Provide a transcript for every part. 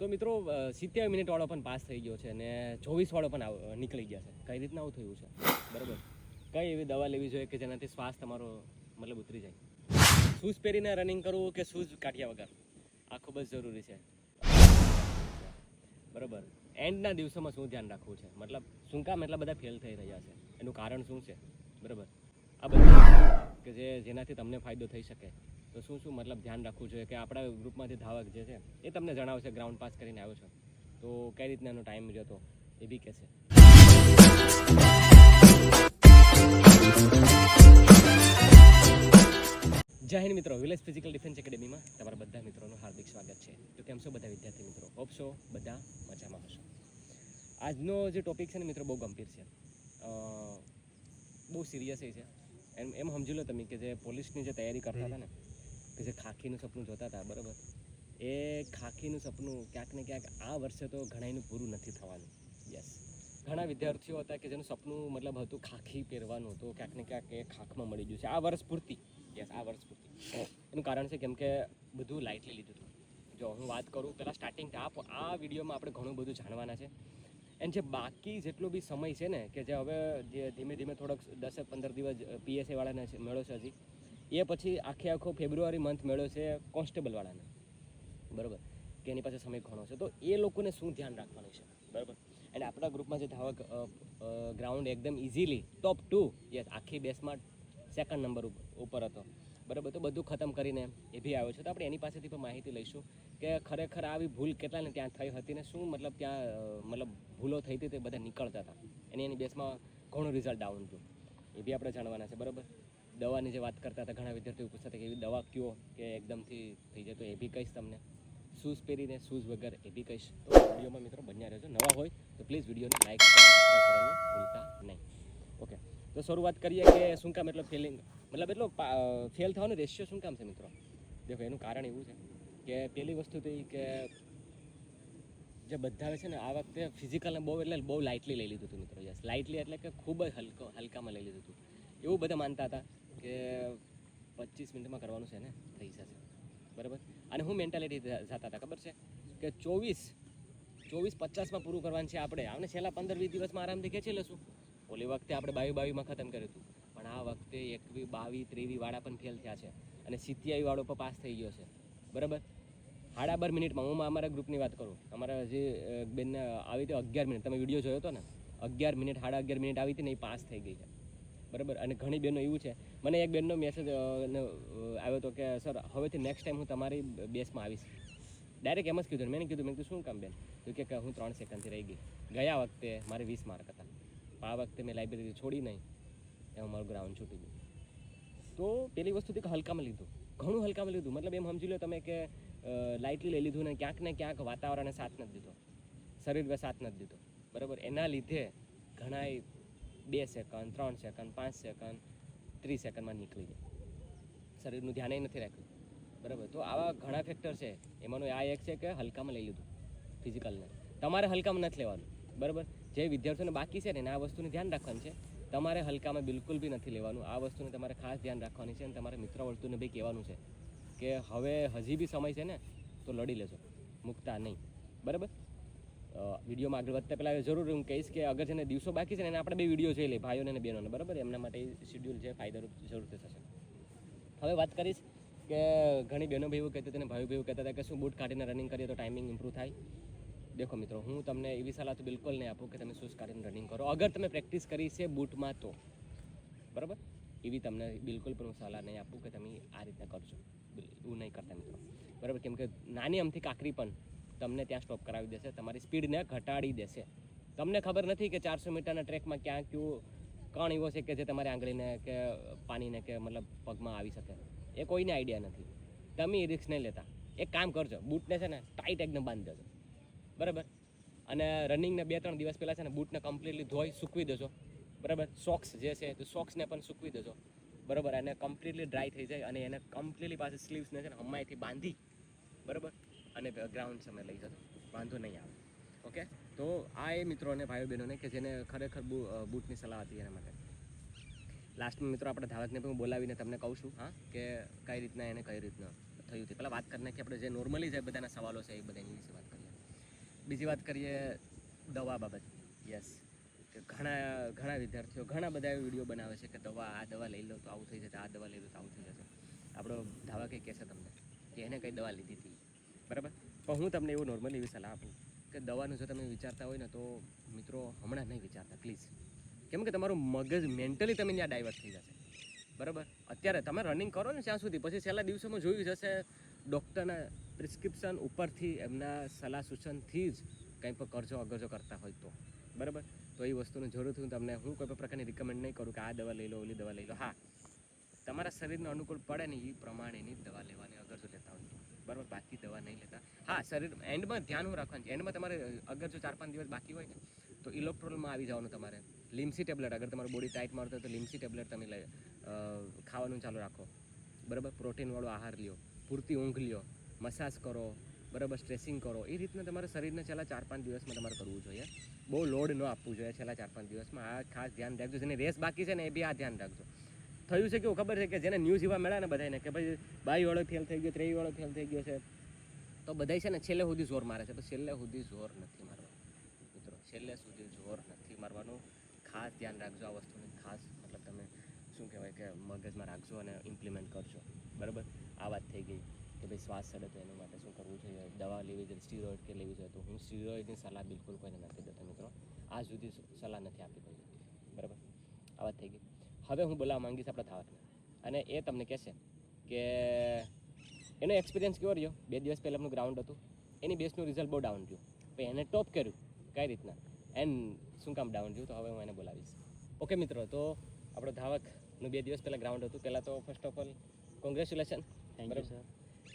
તો મિત્રો સિત્તેર મિનિટવાળો પણ પાસ થઈ ગયો છે અને ચોવીસવાળો પણ નીકળી ગયા છે. કઈ રીતના આવું થયું છે? બરાબર. કઈ એવી દવા લેવી જોઈએ કે જેનાથી શ્વાસ તમારો મતલબ ઉતરી જાય? શૂઝ પહેરીને રનિંગ કરવું કે શૂઝ કાઢ્યા વગર? આ ખૂબ જ જરૂરી છે. બરાબર. એન્ડના દિવસોમાં શું ધ્યાન રાખવું છે? મતલબ, શું કામ એટલા બધા ફેલ થઈ રહ્યા છે? એનું કારણ શું છે? બરાબર. આ બધા કે જે, જેનાથી તમને ફાયદો થઈ શકે. તો શું શું મતલબ ધ્યાન રાખવું જોઈએ કે આપણા ગ્રુપમાંથી ધાવક જે છે, એ તમને જણાવશે ગ્રાઉન્ડ પાસ કરીને આવ્યો છો. તો કઈ રીતના એનો ટાઈમ જતો એ બી કહેશે. જય હિન્દ મિત્રો વિલેજ ફિઝિકલ ડિફેન્સ એકેડેમીમાં તમારા બધા મિત્રોનું હાર્દિક સ્વાગત છે. તો કેમ છો બધા વિદ્યાર્થી મિત્રો? હોપ બધા મજામાં હશો. આજનો જે ટોપિક છે ને મિત્રો, બહુ ગંભીર છે. બહુ સિરિયસ એ છે. એમ એમ સમજી લો તમે કે જે પોલીસની જે તૈયારી કરતા હતા ને કે જે ખાખીનું સપનું જોતા હતા, બરાબર? એ ખાખીનું સપનું ક્યાંક ને ક્યાંક આ વર્ષે તો ઘણાયનું પૂરું નથી થવાનું. યસ ઘણા વિદ્યાર્થીઓ હતા કે જેનું સપનું મતલબ હતું ખાખી પહેરવાનું તો ક્યાંક ને ક્યાંક એ ખાખમાં મળી ગયું છે. આ વર્ષ પૂરતી. યસ આ વર્ષ પૂરતી. એનું કારણ છે કેમ કે બધું લાઇટલી લીધું હતું. જો હું વાત કરું પહેલાં સ્ટાર્ટિંગ આ વિડીયોમાં આપણે ઘણું બધું જાણવાના છે. એન્ડ જે બાકી જેટલો બી સમય છે ને, કે જે હવે જે ધીમે ધીમે થોડોક દસેક પંદર દિવસ પીએસએ વાળાને છે- મેળો છે હજી એ પછી આખે આખો ફેબ્રુઆરી મંથ મેળો છે કોન્સ્ટેબલવાળાને બરાબર? કે એની પાસે સમય ઘણો છે. તો એ લોકોને શું ધ્યાન રાખવાનું છે? બરાબર? અને આપણા ગ્રુપમાં જે ધાવક ગ્રાઉન્ડ એકદમ ઇઝીલી ટોપ ટુ યસ આખી બેસમાં સેકન્ડ નંબર ઉપર હતો. બરાબર? તો બધું ખતમ કરીને એ બી આવ્યો છે. તો આપણે એની પાસેથી પણ માહિતી લઈશું કે ખરેખર આવી ભૂલ કેટલાને ત્યાં થઈ હતી ને શું મતલબ ત્યાં મતલબ ભૂલો થઈ હતી તે બધા નીકળતા હતા. એની એની બેસમાં ઘણું રિઝલ્ટ ડાઉન હતું એ બી આપણે જાણવાના છે. બરાબર? દવાની જે વાત કરતા હતા ઘણા વિદ્યાર્થીઓ પૂછતા હતા કે એવી દવા કયો કે એકદમથી થઈ જાય તો એ બી કહીશ તમને. શૂઝ પહેરીને શૂઝ વગર એ બી કહીશ. તો વિડીયોમાં મિત્રો બન્યા રહેજો. નવા હોય તો પ્લીઝ વિડીયોને લાઈક કરવાનું ભૂલતા નહીં. ઓકે તો શરૂઆત કરીએ કે શું કામ એટલો ફેલિંગ મતલબ એટલો ફેલ થવાનો રેશિયો શું કામ છે મિત્રો? દેખો, એનું કારણ એવું છે કે પહેલી વસ્તુ તો કે જે બધા છે ને, આ વખતે ફિઝિકલને બહુ એટલે બહુ લાઇટલી લઈ લીધું હતું મિત્રો. યસ લાઇટલી એટલે કે ખૂબ જ હલકો, હલકામાં લઈ લીધું હતું. એવું બધા માનતા હતા. કે પચીસ મિનિટમાં કરવાનું છે ને થઈ જશે બરાબર? અને હું મેન્ટાલિટી જતા હતા, ખબર છે? કે ચોવીસ ચોવીસ પચાસમાં પૂરું કરવાનું છે આપણે. આપણે છેલ્લા પંદર વીસ દિવસમાં આરામથી ખેંચી લેશું ઓલી વખતે આપણે બાવી બાવીમાં ખતમ કર્યું હતું. પણ આ વખતે એકવી, બાવી, ત્રેવી વાળા પણ ફેલ થયા છે. અને સિત્યાવી વાળો પણ પાસ થઈ ગયો છે. બરાબર? સાડા બાર મિનિટમાં હું અમારા ગ્રુપની વાત કરું. અમારા જે બેન આવી હતી અગિયાર મિનિટ, તમે વીડિયો જોયો હતો ને? અગિયાર મિનિટ, સાડા અગિયાર મિનિટ આવી હતી ને એ પાસ થઈ ગઈ છે. બરાબર? અને ઘણી બહેનો એવું છે. મને એક બેનનો મેસેજ આવ્યો હતો કે, સર, હવેથી નેક્સ્ટ ટાઈમ હું તમારી બેસમાં આવીશ. ડાયરેક્ટ એમ જ કીધું મેં કીધું મેં કીધું, શું કામ બેન? તો કે હું ત્રણ સેકન્ડથી રહી ગઈ. ગયા વખતે મારે વીસ માર્ક હતા. આ વખતે મેં લાઇબ્રેરી છોડી નહીં. એમાં મારું ગ્રાઉન્ડ છૂટી ગયું. તો પેલી વસ્તુથી તે હલકામાં લીધું. ઘણું હલકામાં લીધું. મતલબ એમ સમજી લો તમે કે લાઇટલી લઈ લીધું ને ક્યાંક ને ક્યાંક વાતાવરણે સાથ નથી દીધો. શરીર સાથ નથી દીધો. બરાબર? એના લીધે ઘણાય બે સેકન્ડ ત્રણ સેકન્ડ પાંચ સેકન્ડ ત્રીસ સેકન્ડમાં નીકળી જાય. શરીરનું ધ્યાન નથી રાખ્યું. બરાબર? તો આવા ઘણા ફેક્ટર છે. એમાંનું આ એક છે કે હલકામાં લઈ લીધું ફિઝિકલને તમારે હલકામાં નથી લેવાનું, બરાબર? જે વિદ્યાર્થીઓને બાકી છે ને આ વસ્તુનું ધ્યાન રાખવાનું છે. તમારે હલકામાં બિલકુલ બી નથી લેવાનું. આ વસ્તુને તમારે ખાસ ધ્યાન રાખવાની છે અને તમારે મિત્ર વર્તુને બી કહેવાનું છે કે હવે હજી બી સમય છે ને, તો લડી લેજો. મૂકતા નહીં. બરાબર? વિડીયોમાં આગળ વધતા પહેલાં જરૂર હું કહીશ કે અગર છે ને દિવસો બાકી છે ને એને આપણે બે વીડિયો જોઈ લઈએ, ભાઈઓને અને બહેનોને, બરાબર? એમના માટે શેડ્યુલ છે, ફાયદારૂપ જરૂરથી થશે. હવે વાત કરીશ કે ઘણી બહેનો ભાઈઓ કહેતા હતા ભાઈઓ ભાઈઓ કહેતા હતા કે શું બૂટ કાઢીને રનિંગ કરીએ તો ટાઈમિંગ ઇમ્પ્રૂવ થાય. દેખો મિત્રો, હું તમને એવી સલાહ તો બિલકુલ નહીં આપું કે તમે શૂઝ કાઢીને રનિંગ કરો. અગર તમે પ્રેક્ટિસ કરી છે બૂટમાં તો, બરાબર? એવી તમને બિલકુલ પણ હું સલાહ નહીં આપું કે તમે આ રીતના કરજો. એવું નહીં કરતા મિત્રો. બરાબર? કેમ કે નાની અમથી કાકરી પણ તમને ત્યાં સ્ટોપ કરાવી દેશે, તમારી સ્પીડને ઘટાડી દેશે. તમને ખબર નથી કે ચારસો મીટરના ટ્રેકમાં ક્યાં કયું, કણ એવો છે કે જે તમારી આંગળીને કે પાણીને કે મતલબ પગમાં આવી શકે. એ કોઈને આઈડિયા નથી. તમે રિક્સ નહીં લેતા. એક કામ કરજો, બૂટને છે ને ટાઈટ એકદમ બાંધી દેજો. બરાબર? અને રનિંગને બે ત્રણ દિવસ પહેલાં છે ને બૂટને કમ્પ્લીટલી ધોઈ સૂકવી દેજો. બરાબર? સોક્સ જે છે, તો સોક્સને પણ સૂકવી દેજો. બરાબર? અને કમ્પ્લીટલી ડ્રાય થઈ જાય અને એને કમ્પ્લીટલી પાસે સ્લીવ્સને છે ને હમાયથી બાંધી. બરાબર? અને ગ્રાઉન્ડ તમે લઈ જજો વાંધો નહીં આવે. ઓકે? તો આ એ મિત્રો અને ભાઈઓ બહેનોને કે જેને ખરેખર બુ બૂટની સલાહ હતી એના માટે. લાસ્ટમાં મિત્રો આપણે ધાવકને પણ બોલાવીને તમને કહું છું, હા, કે કઈ રીતના એને કઈ રીતના થયું હતું પહેલાં વાત કરી નાખીએ આપણે જે નોર્મલી જે બધાના સવાલો છે એ બધાની વિશે વાત કરીએ. બીજી વાત કરીએ દવા બાબત. યસ કે ઘણા ઘણા વિદ્યાર્થીઓ ઘણા બધા વીડિયો બનાવે છે કે દવા, આ દવા લઈ લો તો આવું થઈ જશે, આ દવા લઈ લો તો આવું થઈ જશે. આપણો ધાવા કંઈ કહેશે તમને? કે એને કઈ દવા લીધી હતી? બરાબર? પણ હું તમને એવું નોર્મલી એવી સલાહ આપું કે દવાનું જો તમે વિચારતા હોય ને તો મિત્રો હમણાં નહીં વિચારતા પ્લીઝ કેમ કે તમારું મગજ મેન્ટલી તમે ત્યાં ડાયવર્ટ થઈ જશે. બરાબર? અત્યારે તમે રનિંગ કરો ને ત્યાં સુધી, પછી છેલ્લા દિવસોમાં જોયું જશે ડૉક્ટરના પ્રિસ્ક્રિપ્શન ઉપરથી એમના સલાહ સૂચનથી જ કંઈ પણ કરજો, અગરજો કરતા હોય તો. બરાબર? તો એ વસ્તુની જરૂર હું તમને હું કોઈ પણ પ્રકારની રિકમેન્ડ નહીં કરું કે આ દવા લઈ લો, ઓલી દવા લઈ લો. હા, તમારા શરીરને અનુકૂળ પડે ને એ પ્રમાણેની દવા લેવાની અગર જો લેતા હોય. બરાબર બાકી દવા નહીં લેતા. હા, શરીર, એન્ડમાં ધ્યાન હું રાખવાનું છે. એન્ડમાં તમારે અગર જો ચાર પાંચ દિવસ બાકી હોય તો ઇલેક્ટ્રોલમાં આવી જવાનું તમારે. લિમ્સી ટેબ્લેટ, અગર તમારું બોડી ટાઈટ મારતો તો લિમ્સી ટેબ્લેટ તમે લઈ ખાવાનું ચાલુ રાખો. બરાબર? પ્રોટીનવાળો આહાર લ્યો. પૂરતી ઊંઘ લ્યો. મસાજ કરો. બરાબર? સ્ટ્રેસિંગ કરો. એ રીતના તમારે શરીરને છેલ્લા ચાર પાંચ દિવસમાં તમારે કરવું જોઈએ. બહુ લોડ ન આપવું જોઈએ છેલ્લા ચાર પાંચ દિવસમાં. આ ખાસ ધ્યાન રાખજો. જેને રેસ બાકી છે ને, એ બી આ ધ્યાન રાખજો. થયું છે કેવું ખબર છે કે જેને ન્યૂઝ એવા મળ્યા ને બધાને કે ભાઈ બાઈવાળો ફેલ થઈ ગયો, ત્રેવીવાળો ફેલ થઈ ગયો છે. તો બધાય છે ને છેલ્લે સુધી જોર મારે છે. તો છેલ્લે સુધી જોર નથી મારવાનું. મિત્રો, છેલ્લે સુધી જોર નથી મારવાનું. ખાસ ધ્યાન રાખજો આ વસ્તુની. ખાસ મતલબ તમે શું કહેવાય કે મગજમાં રાખજો અને ઇમ્પ્લિમેન્ટ કરજો. બરાબર? આ વાત થઈ ગઈ કે ભાઈ શ્વાસ ચડે તો એના માટે શું કરવું જોઈએ? દવા લેવી જોઈએ સ્ટીરોઇડ કે લેવી જોઈએ? તો હું સ્ટીરોઇડની સલાહ બિલકુલ કોઈને નથી દેતો, મિત્રો. આ સુધી સલાહ નથી આપી કોઈ બરાબર? આ વાત થઈ ગઈ. હવે હું બોલાવવા માંગીશ આપણા ધાવકને અને એ તમને કહેશે કે એનો એક્સપિરિયન્સ કેવો રહ્યો? બે દિવસ પહેલાં એમનું ગ્રાઉન્ડ હતું. એની બેસનું રિઝલ્ટ બહુ ડાઉન રહ્યું. પછી એને ટોપ કર્યું. કઈ રીતના? એન્ડ શું કામ ડાઉન રહ્યું? તો હવે હું એને બોલાવીશ. ઓકે મિત્રો તો આપણો ધાવકનું બે દિવસ પહેલાં ગ્રાઉન્ડ હતું. પહેલાં તો ફર્સ્ટ ઓફ ઓલ કોંગ્રેચ્યુલેશન બરાબર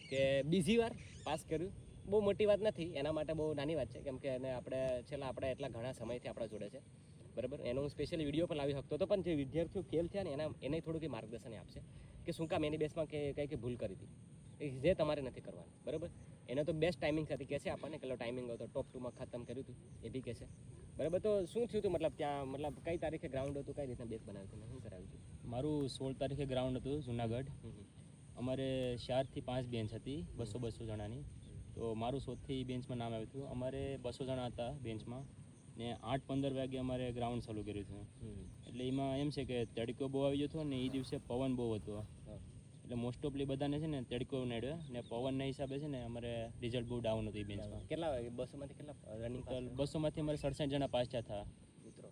કે બીજી વાર પાસ કર્યું. બહુ મોટી વાત નથી. એના માટે બહુ નાની વાત છે. કેમ કે એને આપણે છેલ્લા આપણે એટલા ઘણા સમયથી આપણા જોડે છે. બરાબર? એનો હું સ્પેશિયલ વીડિયો પણ લાવી શકતો હતો પણ જે વિદ્યાર્થીઓ ફેલ થયા ને એના એને થોડુંક માર્ગદર્શન આપશે કે શું કામ એની બેસમાં કે કંઈ કંઈ ભૂલ કરી હતી. જે તમારે નથી કરવાનું બરાબર? એને તો બેસ્ટ ટાઈમિંગ સાથે કહેશે આપણને કેટલો ટાઈમિંગ હતો ટોપ ટુમાં ખતમ કર્યું હતું એ બી કહેશે. બરાબર? તો શું થયું હતું મતલબ ત્યાં મતલબ કઈ તારીખે ગ્રાઉન્ડ હતું કઈ રીતના બેસ બનાવ્યું હતું શું કરાવ્યું હતું મારું સોળ તારીખે ગ્રાઉન્ડ હતું જુનાગઢ. અમારે ચારથી પાંચ બેન્ચ હતી બસો બસો જણાની. તો મારું સોથી બેન્ચમાં નામ આવ્યું હતું. અમારે બસો જણા હતા બેન્ચમાં ને આઠ પંદર વાગે અમારે ગ્રાઉન્ડ ચાલુ કર્યું હતું. એટલે એમાં એમ છે કે તડકો બહુ આવી ગયો હતો ને એ દિવસે પવન બહુ હતો. એટલે મોસ્ટ ઓફલી બધાને છે ને તડકો નડ્યો ને પવનના હિસાબે છે ને અમારે રિઝલ્ટ બહુ ડાઉન હતું એ બેન્ચમાં કેટલા બસોમાંથી કેટલા રનિંગ બસોમાંથી અમારે સડસઠ જણા પાસ થયા હતા. મિત્રો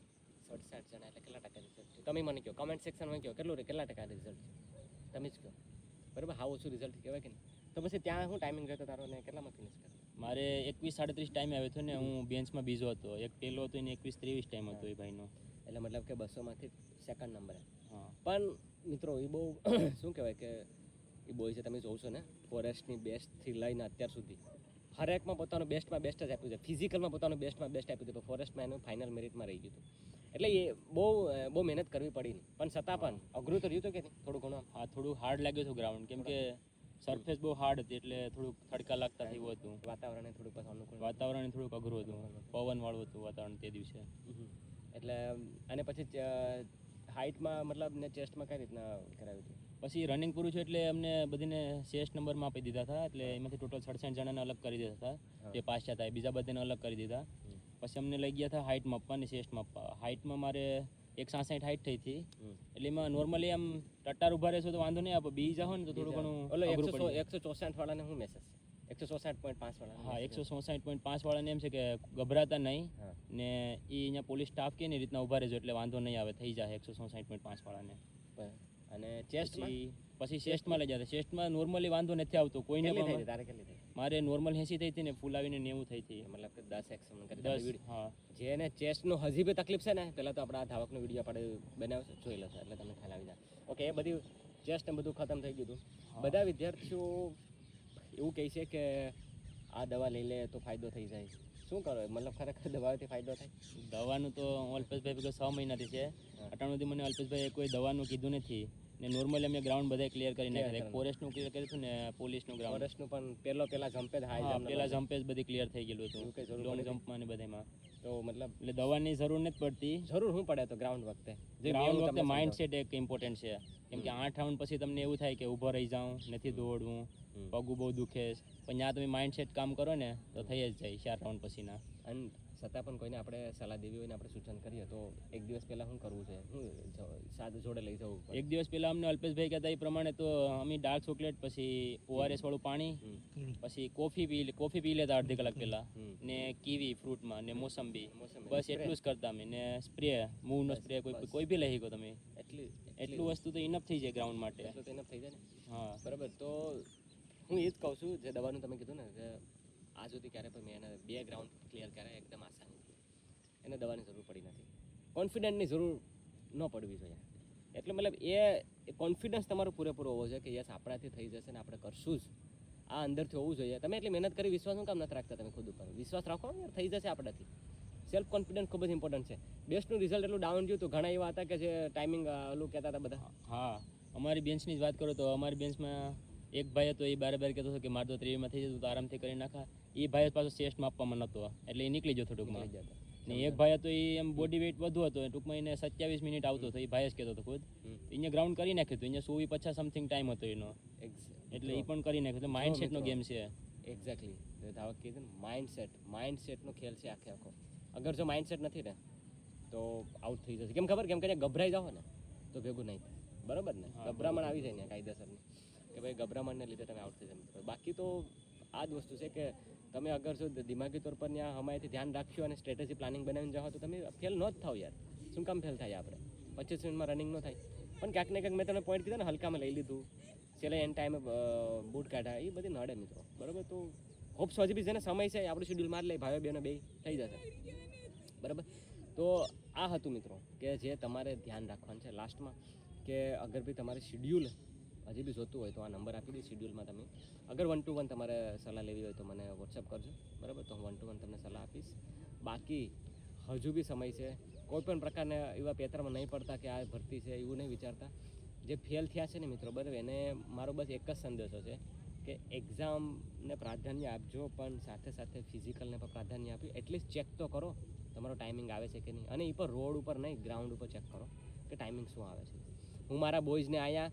સડસઠ જણા એટલે કેટલા ટકા રિઝલ્ટ તમે મને કહો કમેન્ટ સેક્શનમાં કહો કેટલું કેટલા ટકા રિઝલ્ટ છે તમે જ કહો. બરાબર? હા ઓછું રિઝલ્ટ કહેવાય કે નહીં? તો પછી ત્યાં શું ટાઈમિંગ રહેતો તારો ને કેટલામાં ફિનિશ કર્યો? મારે એકવીસ સાડત્રીસ ટાઈમ આવ્યો હતો ને હું બેન્ચમાં બીજો હતો. એક પહેલો હતો ને એકવીસ ત્રેવીસ ટાઈમ હતો એ ભાઈનો. એટલે મતલબ કે બસોમાંથી સેકન્ડ નંબરે હા. પણ મિત્રો એ બહુ શું કહેવાય કે એ બોય છે તમે જોશો છો ને ફોરેસ્ટની બેસ્ટથી લઈને અત્યાર સુધી. હરેકમાં પોતાનું બેસ્ટમાં બેસ્ટ જ આપ્યું છે. ફિઝિકલમાં પોતાનું બેસ્ટમાં બેસ્ટ આપ્યું હતું ફોરેસ્ટમાં એનું ફાઇનલ મેરિટમાં રહી ગયું હતું. એટલે એ બહુ બહુ મહેનત કરવી પડી પણ છતાં પણ અઘરું તો રહ્યું હતું કે થોડું ઘણું? હા થોડું હાર્ડ લાગ્યું હતું ગ્રાઉન્ડ કેમ કે સરફેસ બહુ હાર્ડ હતી એટલે થોડુંક થડકા લાગતા થયું હતું. વાતાવરણને થોડુંક અનુકૂળ. વાતાવરણ થોડુંક અઘરું હતું. પવન વાળું હતું વાતાવરણ તે દિવસે. એટલે અને પછી હાઇટમાં મતલબ ને ચેસ્ટમાં કઈ રીતના કરાવ્યું હતું? પછી રનિંગ પૂરું છે એટલે અમને બધીને શેષ નંબરમાં આપી દીધા હતા. એટલે એમાંથી ટોટલ સડસઠ જણાને અલગ કરી દીધા હતા. જે થયા હતા એ બીજા બધાને અલગ કરી દીધા. પછી અમને લઈ ગયા હતા હાઇટ માપવા અને શેષ માપવા. હાઇટમાં મારે એક સાસઠ હાઇટ થઈ હતી. એટલે એમાં નોર્મલી આમ ટટ્ટાર ઊભા રહેશો તો વાંધો નહીં આપો બી જાઓ ને તો થોડું ઘણું એટલે એકસો એકસો ચોસઠ વાળાને શું મેસેજ એકસો ચોસઠ પોઈન્ટ પાંચ વાળા હા એકસો ચોસઠ પોઈન્ટ પાંચ વાળાને એમ છે કે ગભરાતા નહીં ને એ અહીંયા પોલીસ સ્ટાફ કે ને રીતના ઊભા રહેજો એટલે વાંધો નહીં આવે થઈ જાય એકસો ચોસઠ પોઈન્ટ પાંચ વાળાને. અને ચેસ્ટ પછી ચેસ્ટમાં લઈ જતા ચેસ્ટમાં નોર્મલી વાંધો નથી આવતો કોઈને તારે કેટલી મારે નોર્મલ એસી થઈ હતી ને ફૂલ આવીને નેવું થઈ હતી. મતલબ કે દસ એક્શન કરી દસ હા. જેને ચેસ્ટનું હજી બી તકલીફ છે ને પહેલાં તો આપણે આ ધાવકનો વીડિયો આપણે બનાવ્યો જોઈ લો એટલે તમને ખ્યાલ આવી જાય. ઓકે એ બધી ચેસ્ટ ને બધું ખતમ થઈ ગયું હતું. બધા વિદ્યાર્થીઓ એવું કહે છે કે આ દવા લઈ લે તો ફાયદો થઈ જાય. શું કરો? મતલબ ખરેખર દવાઓથી ફાયદો થાય? દવાનું તો અલ્પેશભાઈ છ મહિનાથી છે. હા. અટાણું સુધી મને અલ્પેશભાઈએ કોઈ દવાનું કીધું નથી. ને નોર્મલી અમે ગ્રાઉન્ડ બધા ક્લિયર કરી નાખ્યા. ફોરેસ્ટનું ક્લિયર કર્યું હતું ને પોલીસનું ગ્રાઉન્ડ ફોરેસ્ટનું પણ પહેલો પહેલા જમ્પે જ હાઈ હા પેલા જમ્પે જ બધી ક્લિયર થઈ ગયેલું હતું. લોંગ જમ્પમાં ને બધામાં તો મતલબ એટલે દવાની જરૂર નથી પડતી. જરૂર શું પડે તો ગ્રાઉન્ડ વખતે? ગ્રાઉન્ડ વખતે માઇન્ડ સેટ એક ઇમ્પોર્ટન્ટ છે. કેમ કે આઠ રાઉન્ડ પછી તમને એવું થાય કે ઊભો રહી જાઉં નથી દોડવું. પગું બહુ દુખે પણ ત્યાં તમે માઇન્ડસેટ કામ કરો ને તો થઈ જ જાય ચાર રાઉન્ડ પછીના. અને છતાં પણ કોઈને આપણે સલાહ દેવી હોય ને આપણે સૂચન કરીએ તો એક દિવસ પહેલાં શું કરવું છે? હું સાદ જોડે લઈ જવું એક દિવસ પહેલા અમને અલ્પેશભાઈ કહેતા એ પ્રમાણે તો અમે ડાર્ક ચોકલેટ પછી ઓઆરએસ વાળું પાણી પછી કોફી પી લે- કોફી પી લેતા અડધી કલાક પહેલા. ને કીવી ફ્રૂટમાં ને મોસંબી. મોસંબી. બસ એટલું જ કરતા અમે. ને સ્પ્રે મૂવનો સ્પ્રે કોઈ કોઈ બી લઈ શકો તમે. એટલી એટલું વસ્તુ તો ઇનફ થઈ જાય ગ્રાઉન્ડ માટે. એટલું તો ઇનફ થઈ જાય ને? હા. બરાબર તો હું એ જ કહું છું જે દવાનું તમે કીધું ને કે આ સુધી ક્યારે પણ મેં એને બે ગ્રાઉન્ડ ક્લિયર કર્યા, એકદમ આસાની એને દવાની જરૂર પડી નથી. કોન્ફિડન્ટની જરૂર ન પડવી જોઈએ. એટલે મતલબ એ કોન્ફિડન્સ તમારો પૂરેપૂરો હોવો જોઈએ કે યસ આપણાથી થઈ જશે ને આપણે કરશું જ. આ અંદરથી હોવું જોઈએ. તમે એટલી મહેનત કરી, વિશ્વાસ શું કામ નથી રાખતા તમે ખુદ ઉપર. વિશ્વાસ રાખો ને થઈ જશે આપણાથી. સેલ્ફ કોન્ફિડન્સ ખૂબ જ ઇમ્પોર્ટન્ટ છે. બેસ્ટનું રિઝલ્ટ એટલું ડાઉન ગયું તો ઘણા એવા હતા કે જે ટાઈમિંગ ઓલું કહેતા હતા બધા. હા, અમારી બેન્ચની જ વાત કરું તો અમારી બેન્ચમાં એક ભાઈ હતો એ બારે બાર કહેતો હતો કે મારે તો ત્રેવીમાં થઈ જતું તો આરામથી કરી નાખા. એ ભાઈ પાછો ચેસ્ટ આપવામાં નહોતો એટલે એ નીકળી જતો ટૂંકમાં ને એક ભાઈ હતો એ એમ બોડી વેઇટ વધુ હતો ટૂંકમાં એને સત્યાવીસ મિનિટ આવતો હતો એ ભાઈ જ કહેતો હતો ખુદ. એને ગ્રાઉન્ડ કરી નાખ્યું હતું. અહીંયા સોવી પચાસ સમથિંગ ટાઈમ હતો એનો. એટલે એ પણ કરી નાખ્યું એટલે માઇન્ડસેટનો મિત્રો. ગેમ છે. એક્ઝેક્ટલી ધાવક કીધું માઇન્ડ સેટ માઇન્ડ સેટનો ખેલ છે આખે આખો. અગર જો માઇન્ડ સેટ નથી ને તો આઉટ થઈ જશે. કેમ ખબર? કેમ કે ગભરાઈ જાઓ ને તો ભેગું નહીં બરોબર બરાબર ને? ગભરામણ આવી જાય ને કાયદેસરની. કે ભાઈ ગભરામણને લીધે તમે આઉટ થઈ મિત્રો. બાકી તો આ જ વસ્તુ છે કે તમે અગર જો દિમાગી તોર પર ત્યાં હમાયથી ધ્યાન રાખ્યું અને સ્ટ્રેટેજી પ્લાનિંગ બનાવીને જાઓ તો તમે ફેલ ન જ થાવ યાર. શું કામ ફેલ થાય આપણે? પચીસ મિનિટમાં રનિંગ ન થાય. પણ ક્યાંક ને ક્યાંક મેં તમને પોઈન્ટ કીધા ને, હલકામાં લઈ લીધું. છેલ્લે એન ટાઈમે બૂટ કાઢ્યા. એ બધી નડે મિત્રો. બરાબર? તો હોપ્સ હજી બી જેને સમય છે, આપણું શેડ્યુલ મારી લઈ ભાઈઓ, બહેનો બે થઈ જશે. બરાબર? તો આ હતું મિત્રો, કે જે તમારે ધ્યાન રાખવાનું છે લાસ્ટમાં કે અગર બી તમારે શેડ્યુલ હજી બી જોતું હોય તો આ નંબર આપી દઈશ શિડ્યુલમાં તમે. અગર વન ટુ વન તમારે સલાહ લેવી હોય તો મને વોટ્સઅપ કરજો. બરાબર? તો હું વન ટુ વન તમને સલાહ આપીશ. બાકી હજુ બી સમય છે. કોઈ પણ પ્રકારના એવા પેતરમાં નહીં પડતા કે આ ભરતી છે, એવું નહીં વિચારતા. જે ફેલ થયા છે ને મિત્રો, બરાબર? એને મારો બસ એક જ સંદેશો છે કે એક્ઝામને પ્રાધાન્ય આપજો, પણ સાથે સાથે ફિઝિકલને પણ પ્રાધાન્ય આપ્યું એટલીસ્ટ ચેક તો કરો, તમારો ટાઈમિંગ આવે છે કે નહીં. અને એ પર રોડ ઉપર નહીં ગ્રાઉન્ડ ઉપર ચેક કરો કે ટાઈમિંગ શું આવે છે. હું મારા બોયઝને અહીંયા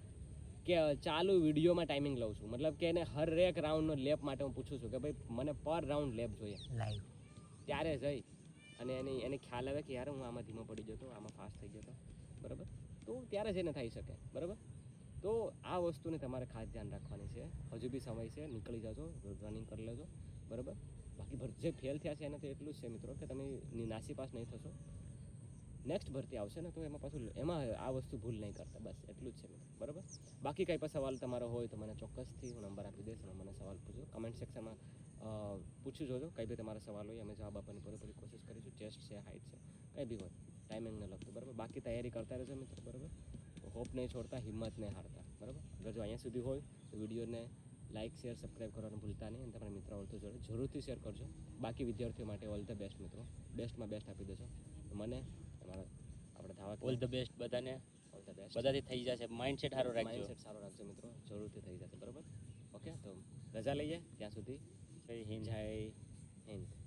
કે ચાલુ વિડીયોમાં ટાઈમિંગ લઉં છું. મતલબ કે એને હર એક રાઉન્ડનો લેપ માટે હું પૂછું છું કે ભાઈ મને પર રાઉન્ડ લેપ જોઈએ. લાઈવ ત્યારે જઈ અને એની એને ખ્યાલ આવે કે યાર હું આમાં ધીમો પડી જતો આમાં ફાસ્ટ થઈ જતો બરાબર? તો ત્યારે જઈને થઈ શકે. બરાબર? તો આ વસ્તુને તમારે ખાસ ધ્યાન રાખવાની છે. હજુ બી સમય છે નીકળી જજો રનિંગ કરી લેજો. બરાબર? બાકી જે ફેલ થયા છે એને તો એટલું જ છે મિત્રો કે તમે નાસી પાસ નહીં થશો. નેક્સ્ટ ભરતી આવશે ને, તો એમાં પાછું એમાં આ વસ્તુ ભૂલ નહીં કરતા, બસ એટલું જ છે બરાબર? બાકી કંઈ પણ સવાલ તમારો હોય તો મને ચોક્કસથી હું નંબર આપી દઈશ અને મને સવાલ પૂછો કમેન્ટ સેક્શનમાં પૂછી જોજો, કંઈ બી તમારા સવાલ હોય, અમે જવાબ આપવાની પૂરેપૂરી કોશિશ કરીશું ચેસ્ટ છે હાઇટ છે, કંઈ બી હોય ટાઈમિંગને લગતું બરાબર? બાકી તૈયારી કરતા રહેજો મિત્રો, બરાબર? હોપ નહીં છોડતા, હિંમત નહીં હારતા, બરાબર? અગર જો અહીંયા સુધી હોય, તો વિડીયોને લાઇક શેર સબસ્ક્રાઈબ કરવાનું ભૂલતા નહીં અને તમારા મિત્રો ઓળતો જોડે જરૂરથી શેર કરજો. બાકી વિદ્યાર્થીઓ માટે ઓલ ધ બેસ્ટ મિત્રો. બેસ્ટમાં બેસ્ટ આપી દેજો. મને તમારા આપણે ધાવા ઓલ ધ બેસ્ટ બધાને. ઓલ ધ બેસ્ટ બધાથી થઈ જશે. માઇન્ડસેટ સારો રાખજો. માઇન્ડસેટ સારો રાખજો મિત્રો. જરૂરથી થઈ જશે. બરાબર? ઓકે તો રજા લઈએ ત્યાં સુધી. જય હિન્દ. જય હિન્દ.